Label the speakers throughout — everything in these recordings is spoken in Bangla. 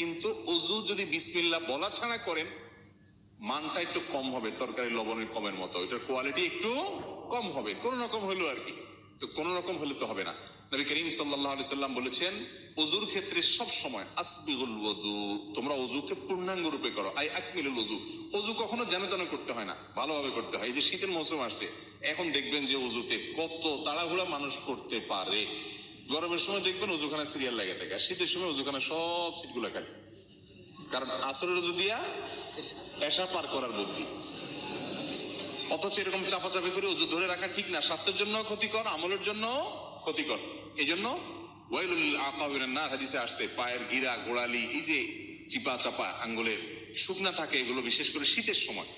Speaker 1: কিন্তু অজু যদি বিসমিল্লা বলা ছাড়া করেন, মানটা একটু কম হবে, তরকারি লবণের কমের মতো। এটার কোয়ালিটি একটু কম হবে, কোন রকম হলো আর কি। তো কোন রকম হলে তো হবে না। নবী করিম আলাইহি সাল্লাম বলেছেন অজুর ক্ষেত্রে সব সময় আসবিগুল ওযু তোমরা অজুকে পূর্ণাঙ্গ রূপে করো, আই আকমিলুল ওযু অজু কখনো যেন তেন করতে হয় না, ভালোভাবে করতে হয়। এই যে শীতের মৌসুম আসছে, এখন দেখবেন যে অজুতে কত তাড়াহুড়া মানুষ করতে পারে। গরমের সময় দেখবেন অজুখানা সিরিয়াল লাগে থাকে, আর শীতের সময় অজুখানা সব সিটগুলো খালি। কারণ আসরের অজু দিয়া এসা পার করার বুদ্ধি। অথচ এরকম চাপাচাপি করে ওজু ধরে রাখা ঠিক না। স্বাস্থ্যের জন্য ক্ষতিকর, আমলের জন্য ক্ষতিকর। এই জন্য ওয়াইলুল আকাবিরের না হাদিসে আসছে, পায়ের গিরা, গোড়ালি, এই যে চিপা চাপা আঙ্গুলের শুকনা থাকে, এগুলো বিশেষ করে শীতের সময়।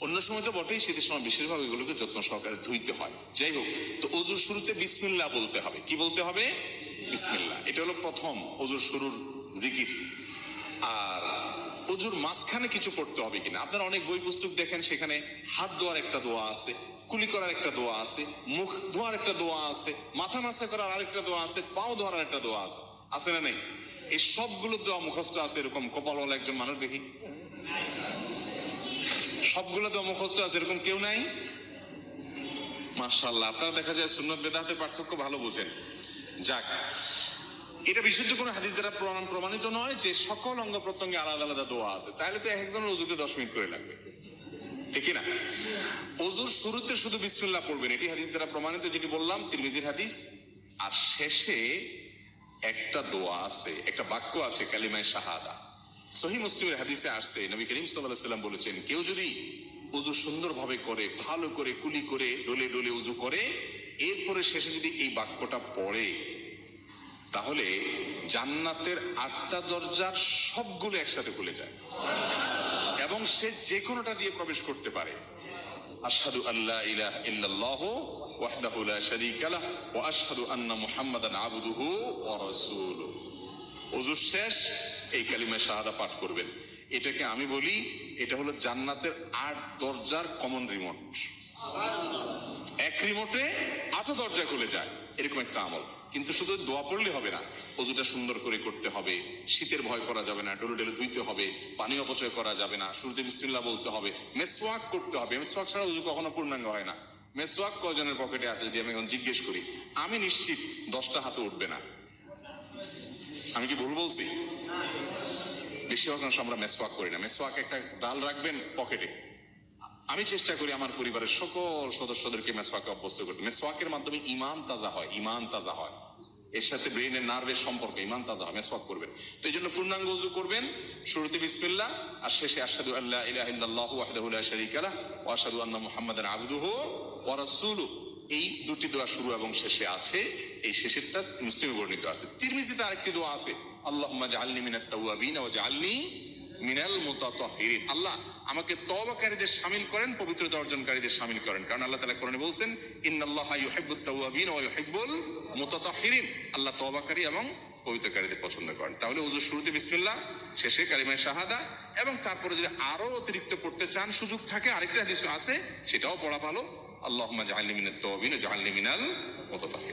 Speaker 1: অন্য সময় তো বটেই, শীতের সময় বিশেষভাবে এগুলোকে যত্ন সহকারে ধুইতে হয়। যাই হোক, তো অজুর শুরুতে বিসমিল্লাহ বলতে হবে। কি বলতে হবে? বিসমিল্লাহ। এটা হলো প্রথম অজুর শুরুর জিকির। আর অজুর মাঝখানে কিছু পড়তে হবে কিনা? আপনারা অনেক বই পুস্তক দেখেন, সেখানে হাত ধোয়ার একটা দোয়া আছে, কুলি করার একটা দোয়া আছে, মুখ ধোয়ার একটা দোয়া আছে, মাথা মাসা করার আরেকটা দোয়া আছে, পাও ধোয়ার একটা দোয়া আছে। আছে না নেই? এই সবগুলো দোয়া মুখস্থ আছে এরকম কপালওয়ালা একজন মানুষ দেখি? সবগুলো দোয়া মুখস্থ আছে, এরকম কেউ নাই? মাশাল্লাহ আপনারা দেখা যায় সুন্নত বেদাতের পার্থক্য ভালো বোঝেন। যাক, এটা বিশুদ্ধ কোনো হাদিস দ্বারা প্রমাণ প্রমাণিত নয় যে সকল অঙ্গ প্রত্যঙ্গে আলাদা আলাদা দোয়া আছে। তাহলে তো এক একজনের অজুতে দশ মিনিট করে লাগবে। ঠিক না অজুর শুরুতে শুধু বিসমিল্লাহ পড়বেন, এটি হাদিস দ্বারা প্রমাণিত, যেটি বললাম, তিরমিজির হাদিস। আর শেষে একটা দোয়া আছে, একটা বাক্য আছে, কালিমায় শাহাদা। সহি মুসলিমের হাদিসে আসছে, নবী করিম সাল্লাহ সাল্লাম বলেছেন, কেউ যদি উজু সুন্দরভাবে করে, ভালো করে কুলি করে, ডলে ডলে উজু করে, এরপরে শেষে যদি এই বাক্যটা পড়ে, তাহলে জান্নাতের আটটা দরজার সবগুলো একসাথে খুলে যায়। এবং সে যে কোনোটা দিয়ে প্রবেশ করতে পারে। আশহাদু আল্লাহ ইলাহা ইল্লাল্লাহু ওয়াহদাহু লা শারীকা লাহ আন্না মুহাম্মাদান আবদুহু ওয়া রাসূলুহু। ওযু শেষ, এই কালিমা শাহাদা পাঠ করবেন। এটাকে আমি বলি, এটা হলো জান্নাতের আট দরজার কমন রিমোট এক রিমোটে আটও দরজা খুলে যায়, এরকম একটা আমল। কিন্তু শুধু দোয়া পড়লে হবে না অজুটা সুন্দর করে করতে হবে, শীতের ভয় করা যাবে না, ডলে ডলে ধুইতে হবে, পানি অপচয় করা যাবে না, শুরুতে বিসমিল্লাহ বলতে হবে, মেসওয়াক করতে হবে। মেসওয়াক ছাড়া অজু কখনো পূর্ণাঙ্গ হয় না। মেসওয়াক কজনের পকেটে আছে, যদি আমি এখন জিজ্ঞেস করি, আমি নিশ্চিত দশটা হাতে উঠবে না। আমি কি ভুল বলছি? বেশিরভাগ মানুষ আমরা মেসওয়াক করি না। মেসওয়াক একটা ডাল রাখবেন পকেটে। আমি চেষ্টা করি আমার পরিবারের সকল সদস্যদেরকে মেসওয়াকে অভ্যস্ত করতে। মেসওয়াকের মাধ্যমে ইমান তাজা হয়, ইমান তাজা হয়। এর সাথে ব্রেনের নার্ভের সম্পর্ক, ইমান তাজা হয়, মেসওয়াক করবেন। তো এই জন্য পূর্ণাঙ্গ উজু করবেন, শুরুতে বিসমিল্লাহ, আর শেষে আশহাদু আল্লাহ ইলাহা ইল্লাল্লাহু ওয়াহদাহু লা শারীকা লাহ ওয়া আশহাদু আন্না এই দুটি দোয়া শুরু এবং শেষে আছে। এই শেষেরটা মুসলিমে বর্ণিত আছে। তিরমিজিতে আরেকটি দোয়া আছে, আল্লাহুম্মা জাআলনি মিনাত তাওয়াবিন ওয়া জাআলনি মিনাল মুতাতাহিরিন। আল্লাহ আমাকে তওবাকারীদের শামিল করেন পবিত্রতা অর্জনকারীদের শামিল করেন। কারণ আল্লাহ তাআলা কোরআনে বলছেন, ইন্নাল্লাহা ইউহিব্বুত তাওয়াবিন ওয়া ইউহিব্বুল মুতাতাহিরিন। আল্লাহ তওবাকারী এবং পবিত্রকারীদের পছন্দ করেন। তাহলে ওজুর শুরুতে বিসমিল্লাহ, শেষে কালিমায়ে শাহাদা এবং তারপরে যদি আরও অতিরিক্ত পড়তে চান, সুযোগ থাকে, আরেকটা হাদিস আছে, সেটাও পড়া ভালো। আল্লাহুম্মা জাআলনি মিনাত তাওয়াবিন ওয়া জাআলনি মিনাল মুতাতাহিরিন